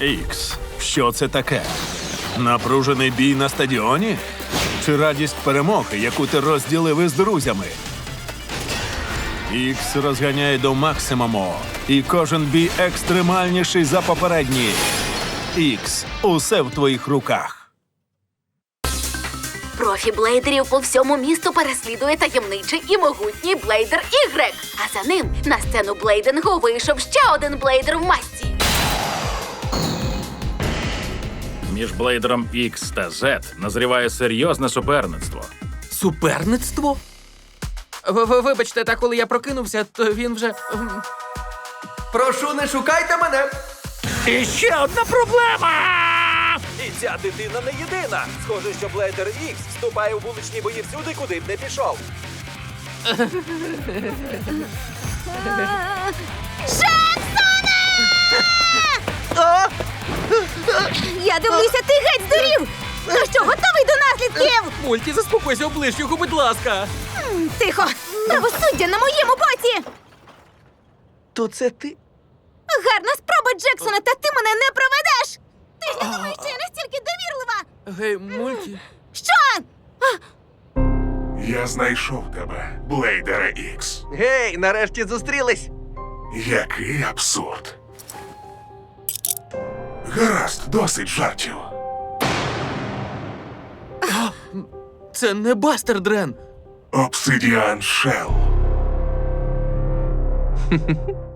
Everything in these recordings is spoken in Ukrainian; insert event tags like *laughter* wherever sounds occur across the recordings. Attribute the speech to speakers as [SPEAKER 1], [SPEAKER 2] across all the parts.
[SPEAKER 1] Ікс, що це таке? Напружений бій на стадіоні? Чи радість перемоги, яку ти розділив із друзями? Ікс розганяє до максимуму, і кожен бій екстремальніший за попередній. Ікс, усе в твоїх руках.
[SPEAKER 2] Профі блейдерів по всьому місту переслідує таємничий і могутній блейдер Ігрек. А за ним на сцену блейдингу вийшов ще один блейдер в масці.
[SPEAKER 3] Між блейдером X та Z назріває серйозне суперництво.
[SPEAKER 4] Суперництво? Ви- ви- Вибачте, та коли я прокинувся, то він вже.
[SPEAKER 5] Прошу, не шукайте мене.
[SPEAKER 3] І ще одна проблема!
[SPEAKER 6] І ця дитина не єдина. Схоже, що Блейдер Ікс вступає у вуличні бої всюди, куди б не пішов.
[SPEAKER 2] Я дивлюся, ти геть здурів! Ну що, готовий до наслідків?
[SPEAKER 4] Мульті, заспокойся, оближ його, будь ласка.
[SPEAKER 2] Тихо! Правосуддя на моєму боці!
[SPEAKER 5] То це ти?
[SPEAKER 2] Гарна спроба, Джексона, та ти мене не проведеш! Ти ж не думаєш, що я настільки довірлива!
[SPEAKER 4] Гей, мульті.
[SPEAKER 2] Що?
[SPEAKER 7] Я знайшов тебе, Блейдера Ікс.
[SPEAKER 5] Гей, нарешті зустрілись.
[SPEAKER 7] Який абсурд. Гаразд, досить жартів.
[SPEAKER 4] Це не Бастер Дрен.
[SPEAKER 7] Обсидіан Шел. *laughs*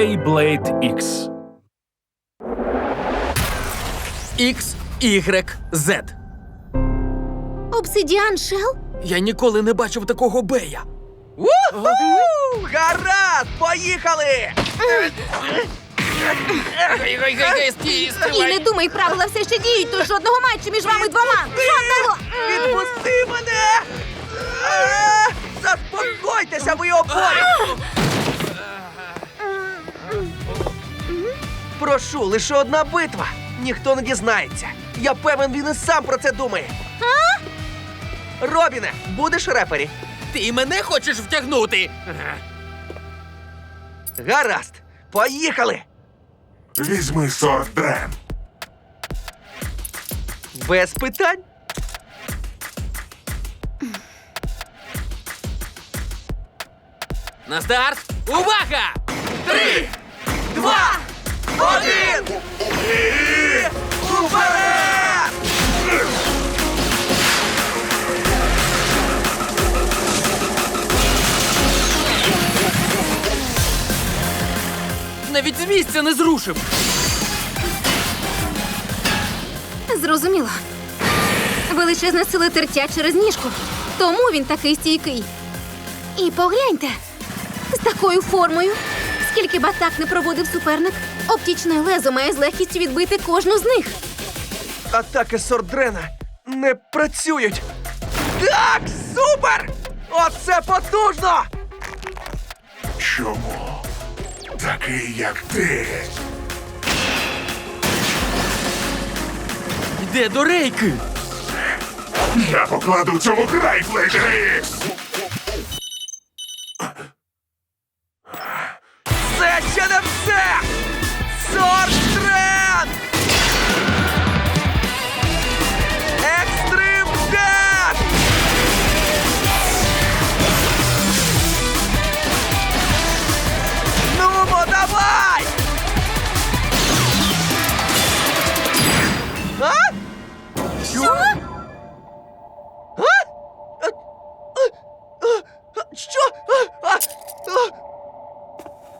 [SPEAKER 3] Beyblade X.
[SPEAKER 4] X, Y, Z.
[SPEAKER 2] Обсидіан Шел?
[SPEAKER 4] Я ніколи не бачив такого бея.
[SPEAKER 5] Гаразд, поїхали!
[SPEAKER 2] І не думай, правила все ще діють, то жодного матчу між вами двома! Жодного!
[SPEAKER 5] Відпусти мене! Заспокойтеся, ви обоє! Прошу, лише одна битва. Ніхто не дізнається. Я певен, він і сам про це думає. Робіне, будеш репері?
[SPEAKER 4] Ти мене хочеш втягнути?
[SPEAKER 5] Гаразд, поїхали!
[SPEAKER 7] Візьми сорт Дрен.
[SPEAKER 5] Без питань.
[SPEAKER 4] На старт! Увага! Три!
[SPEAKER 5] Два! Один! І уперед!
[SPEAKER 4] Навіть з місця не зрушив.
[SPEAKER 2] Зрозуміло. Величезна сила тертя через ніжку. Тому він такий стійкий. І погляньте, з такою формою. Скільки б атак не проводив суперник, оптічне лезо має з легкістю відбити кожну з них.
[SPEAKER 5] Атаки Сордрена не працюють. Так, супер! Оце потужно!
[SPEAKER 7] Чому? Такий, як ти.
[SPEAKER 4] Йде до рейки.
[SPEAKER 7] Я покладу цьому край, Блейдера Ікс.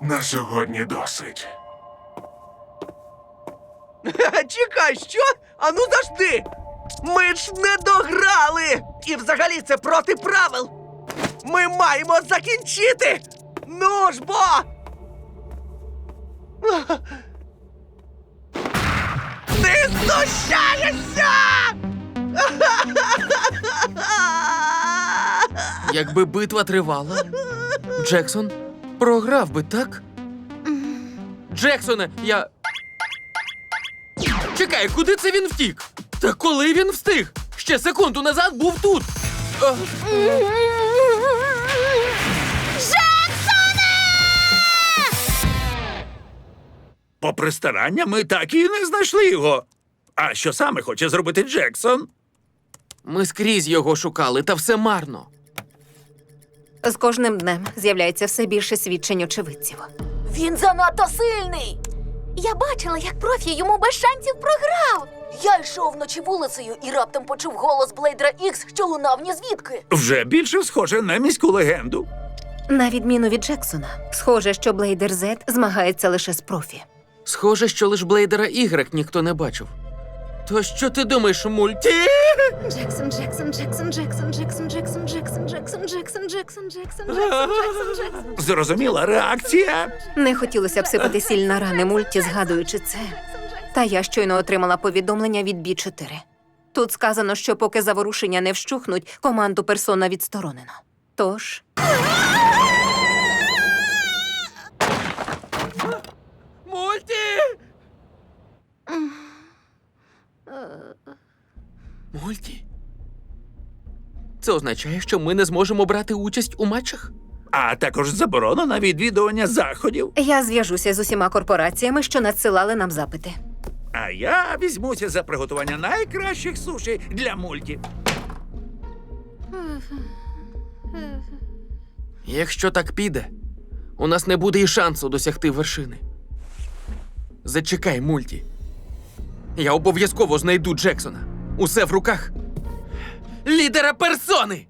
[SPEAKER 7] На сьогодні досить. *laughs*
[SPEAKER 5] Чекай, що? Ану завжди! Ми ж не дограли! І взагалі це проти правил! Ми маємо закінчити! Ну ж бо! *laughs* Ти знущаєшся! *laughs*
[SPEAKER 4] Якби битва тривала, Джексон програв би, так? Джексоне, я. Чекай, куди це він втік? Та коли він встиг? Ще секунду назад був тут. А,
[SPEAKER 3] Попри старання, ми так і не знайшли його. А що саме хоче зробити Джексон?
[SPEAKER 4] ми скрізь його шукали, та все марно.
[SPEAKER 2] З кожним днем з'являється все більше свідчень очевидців.
[SPEAKER 8] Він занадто сильний. Я бачила, як профі йому без шансів програв. Я йшов вночі вулицею і раптом почув голос Блейдера Ікс, що лунав ні звідки.
[SPEAKER 3] Вже більше схоже на міську легенду.
[SPEAKER 2] На відміну від Джексона, схоже, що Блейдер Зет змагається лише з профі.
[SPEAKER 4] Схоже, що лиш Блейдера Y ніхто не бачив. То що ти думаєш, мульті?
[SPEAKER 2] Джексон, Джексон, Джексон, Джексон, Джексон, Джексон, Джексон, Джексон, Джексон, Джексон, Джексон, Джексон, Джексон, Джексон.
[SPEAKER 3] Зрозуміла реакція.
[SPEAKER 2] Не хотілося б сипати сіль на рани мульті, згадуючи це. Та я щойно отримала повідомлення від Бі 4 Тут сказано, що поки заворушення не вщухнуть, команду персона відсторонено. Тож,
[SPEAKER 4] Мульті! Мульті? Це означає, що ми не зможемо брати участь у матчах?
[SPEAKER 3] А також заборона на відвідування заходів.
[SPEAKER 2] я зв'яжуся з усіма корпораціями, що надсилали нам запити.
[SPEAKER 3] А я візьмуся за приготування найкращих суші для мульті.
[SPEAKER 4] Якщо так піде, у нас не буде і шансу досягти вершини. Зачекай, мульті. Я обов'язково знайду Джексона. Усе в руках. Лідера персони!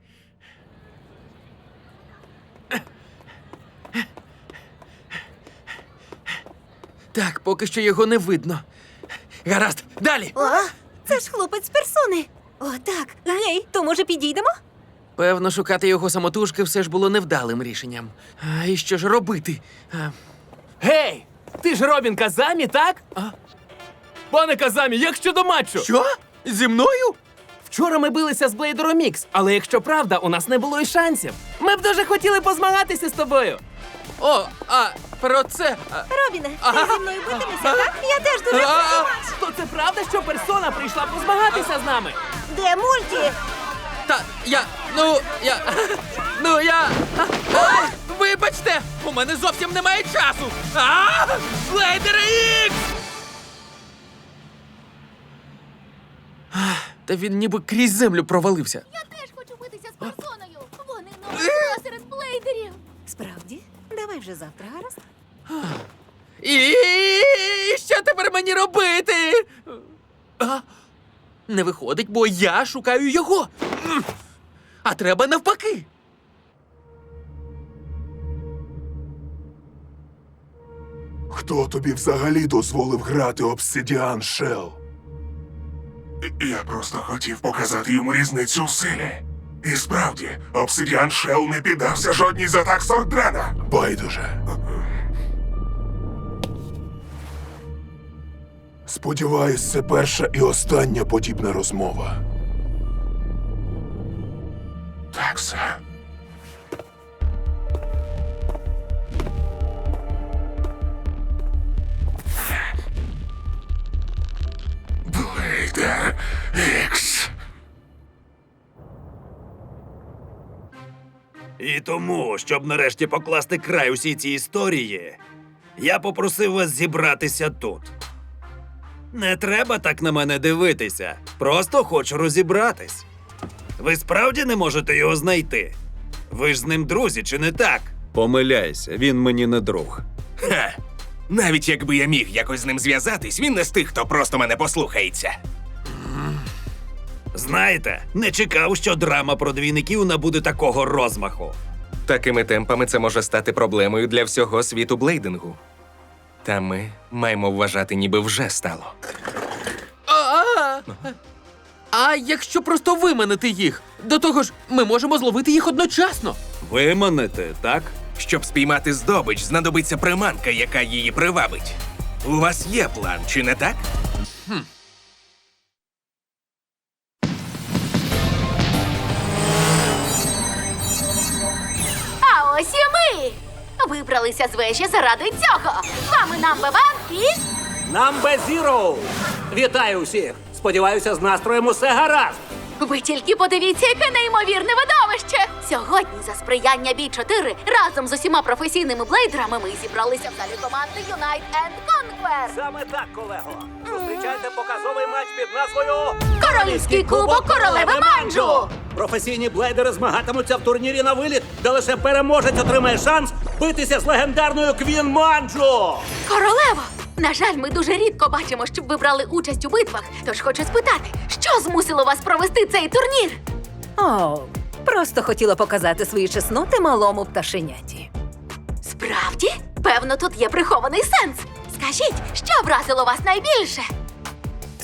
[SPEAKER 4] Так, поки що його не видно. Гаразд, далі.
[SPEAKER 2] О, це ж хлопець персони. О, так. Гей, то може підійдемо?
[SPEAKER 4] Певно, шукати його самотужки все ж було невдалим рішенням. А і що ж робити? А,
[SPEAKER 9] Гей! Ти ж Робін Казамі, так? А? Пане Казамі, як щодо матчу?
[SPEAKER 4] Що? Зі мною?
[SPEAKER 9] Вчора ми билися з Блейдером Мікс, але якщо правда, у нас не було й шансів. Ми б дуже хотіли позмагатися з тобою.
[SPEAKER 4] О, а про це. А,
[SPEAKER 2] Робіне, ти зі мною битимешся, так? Я теж дуже
[SPEAKER 4] а,
[SPEAKER 9] То це правда, що персона прийшла позмагатися з нами?
[SPEAKER 2] Де мульті?
[SPEAKER 4] та я. Ну, я. *laughs* Ну я. а, а, вибачте! У мене зовсім немає часу! А! Блейдер Ікс! Та він ніби крізь землю провалився.
[SPEAKER 8] Я теж хочу битися з персоною. Вони номер серед блейдерів.
[SPEAKER 2] Справді? Давай вже завтра, гаразд?
[SPEAKER 4] І що тепер мені робити? А? Не виходить, бо я шукаю його. М. А треба навпаки.
[SPEAKER 7] Хто тобі взагалі дозволив грати Obsidian Shell? Я просто хотів показати йому різницю в силі. І справді, обсидіан Шел не піддався жодній з атак Сордрена. Байдуже. Сподіваюсь, це перша і остання подібна розмова. Так, сер. Блейдер Ікс.
[SPEAKER 6] І тому, щоб нарешті покласти край усій цій історії, я попросив вас зібратися тут. Не треба так на мене дивитися. Просто хочу розібратись. Ви справді не можете його знайти? Ви ж з ним друзі, чи не так? Помиляйся, він мені не друг.
[SPEAKER 10] Ха. Навіть якби я міг якось з ним зв'язатись, він не з тих, хто просто мене послухається.
[SPEAKER 6] Знаєте, не чекав, що драма про двійників набуде такого розмаху.
[SPEAKER 10] Такими темпами це може стати проблемою для всього світу блейдингу. Та ми маємо вважати, ніби вже стало.
[SPEAKER 4] А, А якщо просто виманити їх? До того ж, ми можемо зловити їх одночасно.
[SPEAKER 6] Виманити, так?
[SPEAKER 10] Щоб спіймати здобич, знадобиться приманка, яка її привабить. У вас є план, чи не так?
[SPEAKER 8] А ось і ми! Вибралися з вежі заради цього. З вами Намбеван і...
[SPEAKER 11] Намбе Зіроу! Вітаю усіх! Сподіваюся, з настроєм усе гаразд.
[SPEAKER 8] Ви тільки подивіться, яке неймовірне видовище! Сьогодні за сприяння бій 4 разом з усіма професійними блейдерами ми зібралися в залі команди Unite and Conquer.
[SPEAKER 11] Саме так, колего. Зустрічайте показовий матч під назвою
[SPEAKER 8] Королівський кубок королеви Манджу!
[SPEAKER 11] Професійні блейдери змагатимуться в турнірі на виліт, де лише переможець отримає шанс битися з легендарною Квін Манджу.
[SPEAKER 8] Королево! На жаль, ми дуже рідко бачимо, щоб ви брали участь у битвах. Тож хочу спитати, що змусило вас провести цей турнір?
[SPEAKER 12] О, просто хотіла показати свої чесноти малому пташеняті.
[SPEAKER 8] Справді? Певно, тут є прихований сенс. Скажіть, що вразило вас найбільше?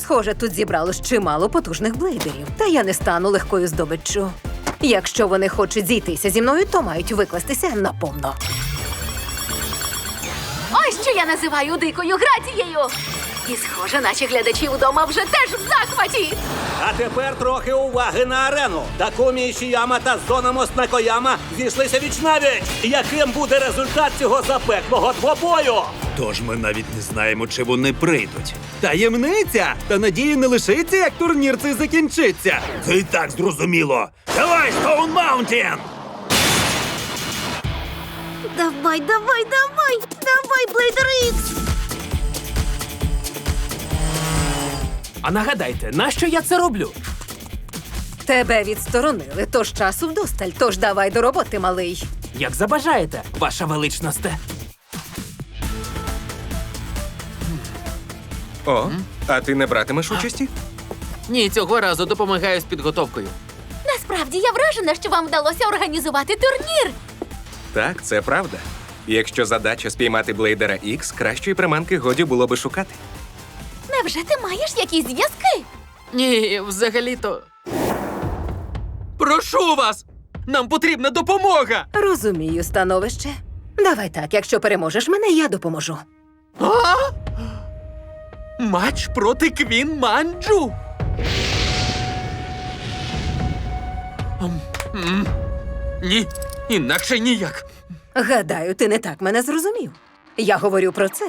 [SPEAKER 12] Схоже, тут зібралось чимало потужних блейдерів, та я не стану легкою здобиччю. Якщо вони хочуть зійтися зі мною, то мають викластися наповно.
[SPEAKER 8] Ось що я називаю дикою грацією. І схоже, наші глядачі вдома вже теж в захваті.
[SPEAKER 11] А тепер трохи уваги на арену. Такумі Ішіяма та Зономос Накояма зійшлися вічнавіч. Яким буде результат цього запеклого двобою?
[SPEAKER 6] Тож ми навіть не знаємо, чи вони прийдуть. Таємниця! Та надії не лишиться, як турнір цей закінчиться. Це і так зрозуміло. Давай, Стоун Маунтін!
[SPEAKER 2] Давай, давай, давай! Давай, Блейдер Ікс!
[SPEAKER 9] А нагадайте, нащо я це роблю?
[SPEAKER 12] Тебе відсторонили, тож часу вдосталь, тож давай до роботи, малий.
[SPEAKER 9] Як забажаєте, ваша величносте.
[SPEAKER 10] О, а ти не братимеш участі?
[SPEAKER 4] Ні, цього разу допомагаю з підготовкою.
[SPEAKER 8] Насправді я вражена, що вам вдалося організувати турнір.
[SPEAKER 10] Так, це правда. Якщо задача спіймати Блейдера Ікс, кращої приманки годі було би шукати.
[SPEAKER 8] Невже ти маєш якісь зв'язки?
[SPEAKER 4] Ні, взагалі-то. Прошу вас! Нам потрібна допомога!
[SPEAKER 12] Розумію становище. Давай так, якщо переможеш мене, я допоможу.
[SPEAKER 4] А? Матч проти Квін Манджу. Ні, інакше ніяк.
[SPEAKER 12] Гадаю, ти не так мене зрозумів. Я говорю про це.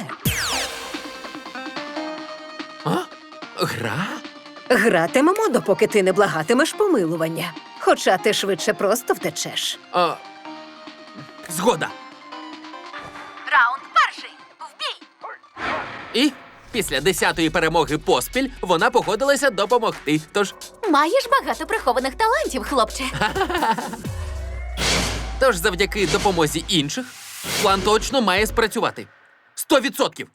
[SPEAKER 4] А? Гра?
[SPEAKER 12] Гратимемо, допоки ти не благатимеш помилування. Хоча ти швидше просто втечеш.
[SPEAKER 4] А... Згода.
[SPEAKER 8] Раунд перший. В бій.
[SPEAKER 4] І після десятої перемоги поспіль вона погодилася допомогти. Тож,
[SPEAKER 8] Маєш багато прихованих талантів, хлопче. *laughs*
[SPEAKER 4] тож завдяки допомозі інших план точно має спрацювати. Сто відсотків.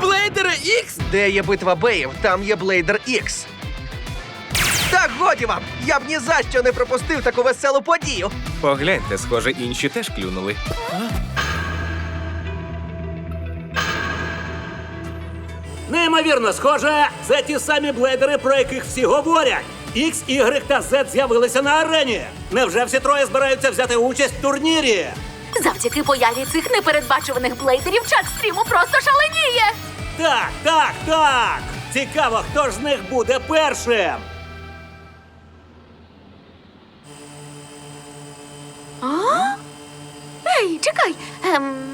[SPEAKER 4] Блейдера Ікс!
[SPEAKER 5] Де є битва беїв, там є Блейдер Ікс. Так годі вам! Я б ні за що не пропустив таку веселу подію.
[SPEAKER 10] Погляньте, схоже, інші теж клюнули.
[SPEAKER 11] Неймовірно, схоже, це ті самі блейдери, про яких всі говорять. X, Y та Z з'явилися на арені. Невже всі троє збираються взяти участь в турнірі?
[SPEAKER 8] Завдяки появі цих непередбачуваних блейдерів чат стріму просто шаленіє.
[SPEAKER 11] Так, так, так. Цікаво, хто ж з них буде першим.
[SPEAKER 8] А? Ей, чекай. Ем...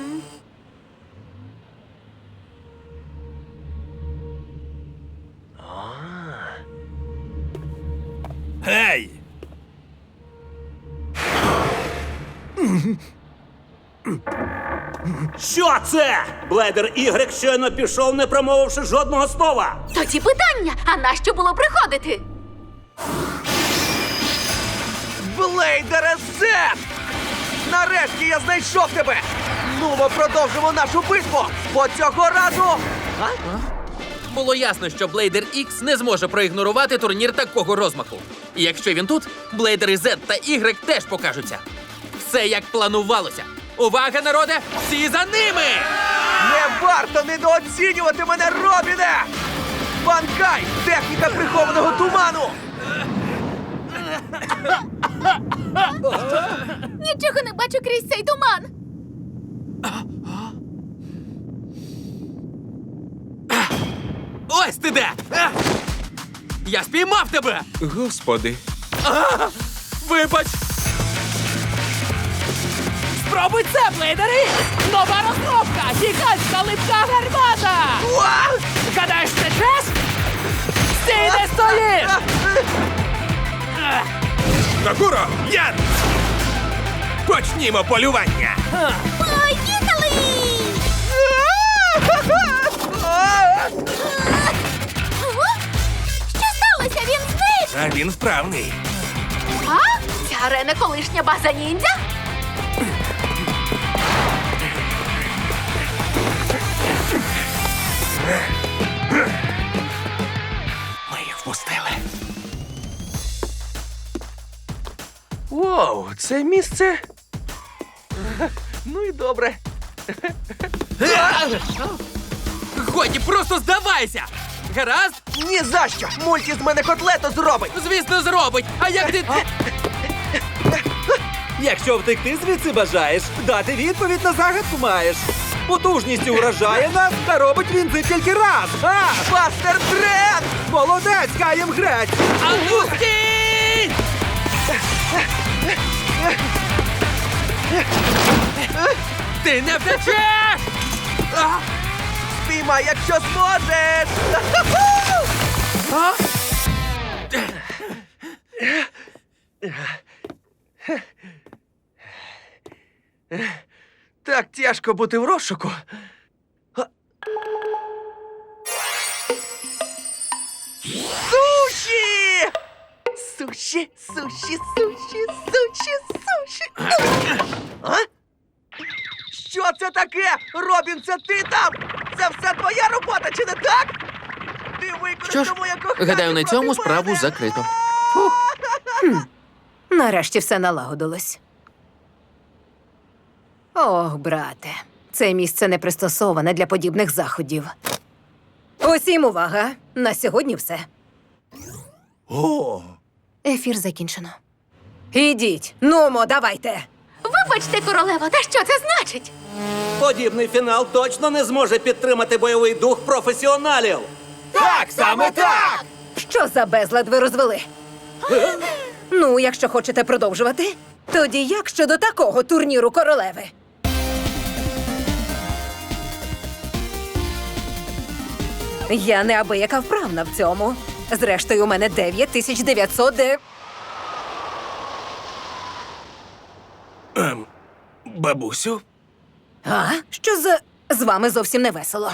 [SPEAKER 6] Гей!
[SPEAKER 11] Що це? Блейдер Y щойно пішов, не промовивши жодного слова.
[SPEAKER 8] Тоді питання: а нащо було приходити?
[SPEAKER 5] Блейдере Зет! Нарешті я знайшов тебе! Ну, ми продовжимо нашу битву, бо цього разу. А?
[SPEAKER 4] Було ясно, що Блейдер Ікс не зможе проігнорувати турнір такого розмаху. І якщо він тут, Блейдери Z та Y теж покажуться. Все як планувалося. Увага, народе! Всі за ними!
[SPEAKER 5] Не варто недооцінювати мене, Робіне! Банкай! Техніка прихованого туману! *laughs*
[SPEAKER 8] Нічого не бачу крізь цей туман.
[SPEAKER 4] Ось ти де! Я спіймав тебе!
[SPEAKER 10] Господи.
[SPEAKER 4] А! Вибач!
[SPEAKER 9] Спробуй це, блейдери! Нова розробка! Гігантська липка гармата! Гадаєш, це честь? Стій, де стоїш!
[SPEAKER 10] Накуро, Ян! Почнімо полювання!
[SPEAKER 8] Поїхали! Що сталося? Він зник!
[SPEAKER 10] А він вправний.
[SPEAKER 8] А? Ця арена колишня база ніндзя?
[SPEAKER 10] Ми їх впустили.
[SPEAKER 5] Воу, це місце. Ну і добре.
[SPEAKER 4] Годі, просто здавайся! Гаразд?
[SPEAKER 5] Ні за що! Мульті з мене котлету зробить!
[SPEAKER 4] Звісно, зробить! А як ти.
[SPEAKER 6] Якщо втекти звідси бажаєш, дати відповідь на загадку маєш. Потужністю вражає нас, та робить він це тільки раз. А!
[SPEAKER 5] Бастер Дрен!
[SPEAKER 6] Молодець, каєм греть!
[SPEAKER 4] А ну стій! Ти не втечеш! А!
[SPEAKER 5] Спіймай, якщо зможеш!
[SPEAKER 4] А?
[SPEAKER 5] Так тяжко бути в розшуку. Суші! Суші, суші, суші, суші, суші. А? Що це таке? Робін, це ти там? Це все твоя робота, чи не так? Ти
[SPEAKER 4] Що ж,
[SPEAKER 5] використав моє кохання
[SPEAKER 4] гадаю, на
[SPEAKER 5] проти
[SPEAKER 4] цьому справу
[SPEAKER 5] мене.
[SPEAKER 4] закрито.
[SPEAKER 12] Нарешті все налагодилось. Ох, брате, це місце не пристосоване для подібних заходів. Усім увага! На сьогодні все.
[SPEAKER 6] О!
[SPEAKER 12] Ефір закінчено. Ідіть, нумо, давайте.
[SPEAKER 8] Вибачте, королево, та що це значить?
[SPEAKER 11] Подібний фінал точно не зможе підтримати бойовий дух професіоналів.
[SPEAKER 5] Так, саме так!
[SPEAKER 12] Що за безлад ви розвели? ну, якщо хочете продовжувати, тоді як щодо такого турніру королеви? Я неабияка вправна в цьому. Зрештою, у мене 9900 де...
[SPEAKER 10] Ем, бабусю?
[SPEAKER 12] А? Що за... З вами зовсім не весело.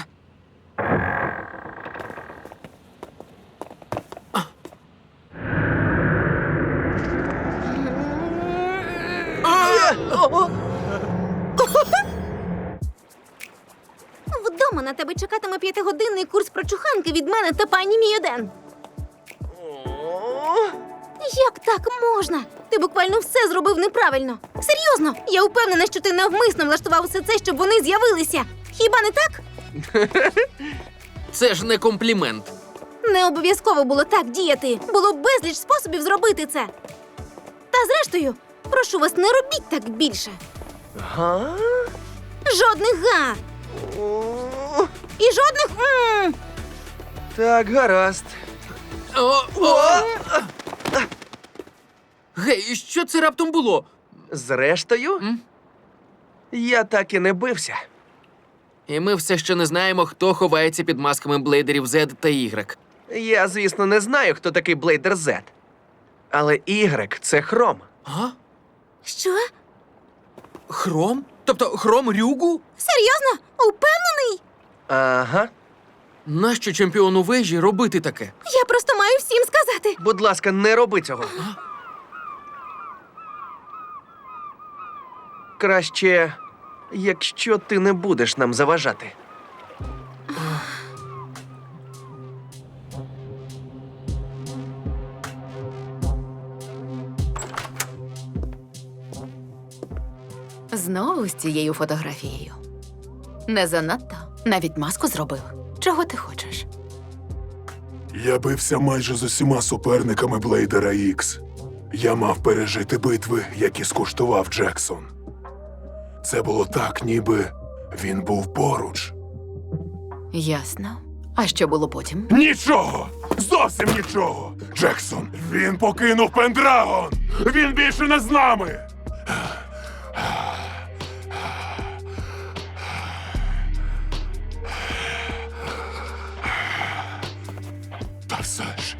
[SPEAKER 2] Вдома на тебе чекатиме п'ятигодинний курс прочуханки від мене та пані Міоден. Як так можна? Ти буквально все зробив неправильно. Серйозно, я впевнена, що ти навмисно влаштував все це, щоб вони з'явилися. Хіба не так? *laughs*
[SPEAKER 4] Це ж не комплімент.
[SPEAKER 2] Не обов'язково було так діяти. Було безліч способів зробити це. Та зрештою, прошу вас, не робіть так більше.
[SPEAKER 5] Га?
[SPEAKER 2] Жодних га
[SPEAKER 5] О,
[SPEAKER 2] і жодних м.
[SPEAKER 5] Так, гаразд.
[SPEAKER 4] О, о! Гей, що це раптом було?
[SPEAKER 5] Зрештою,
[SPEAKER 4] М?
[SPEAKER 5] я так і не бився.
[SPEAKER 4] І ми все ще не знаємо, хто ховається під масками блейдерів Z та Y.
[SPEAKER 5] Я, звісно, не знаю, хто такий Блейдер Z. Але Y – це хром.
[SPEAKER 4] А?
[SPEAKER 2] Що?
[SPEAKER 4] Хром? Тобто хром Рюгу?
[SPEAKER 2] Серйозно? Упевнений?
[SPEAKER 5] Ага.
[SPEAKER 4] Нащо чемпіону вежі робити таке?
[SPEAKER 2] Я просто маю всім сказати.
[SPEAKER 5] Будь ласка, не роби цього. Краще, якщо ти не будеш нам заважати.
[SPEAKER 12] Знову з цією фотографією. Не занадто.
[SPEAKER 8] Навіть маску зробив. Чого ти хочеш?
[SPEAKER 13] Я бився майже з усіма суперниками Блейдера Ікс. Я мав пережити битви, які скуштував Джексон. Це було так, ніби він був поруч.
[SPEAKER 8] Ясно. А що було потім?
[SPEAKER 13] Нічого! Зовсім нічого! Джексон, він покинув Пендрагон! Він більше не з нами! Та все ж,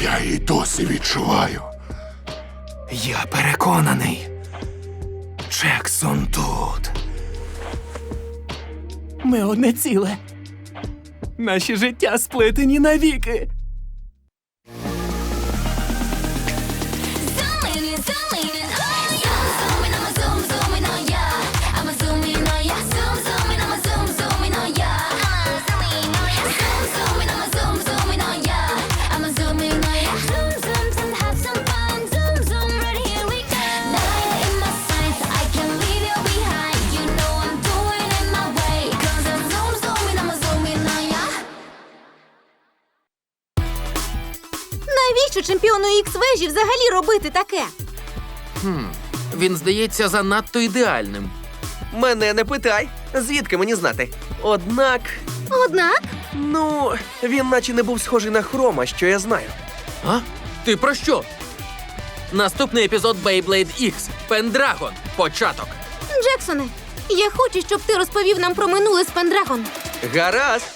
[SPEAKER 13] я її досі відчуваю.
[SPEAKER 2] Я переконаний. Джексон тут. Ми одне ціле. Наші життя сплетені навіки.
[SPEAKER 8] Чемпіону ікс вежі взагалі робити таке?
[SPEAKER 4] Він здається занадто ідеальним.
[SPEAKER 5] Мене не питай, звідки мені знати. Однак,
[SPEAKER 8] Однак,
[SPEAKER 5] ну, він наче не був схожий на хрома, що я знаю.
[SPEAKER 4] А? Ти про що? Наступний епізод Beyblade X. Пендрагон. Початок.
[SPEAKER 8] Джексоне, я хочу, щоб ти розповів нам про минуле з Пендрагон.
[SPEAKER 5] Гаразд,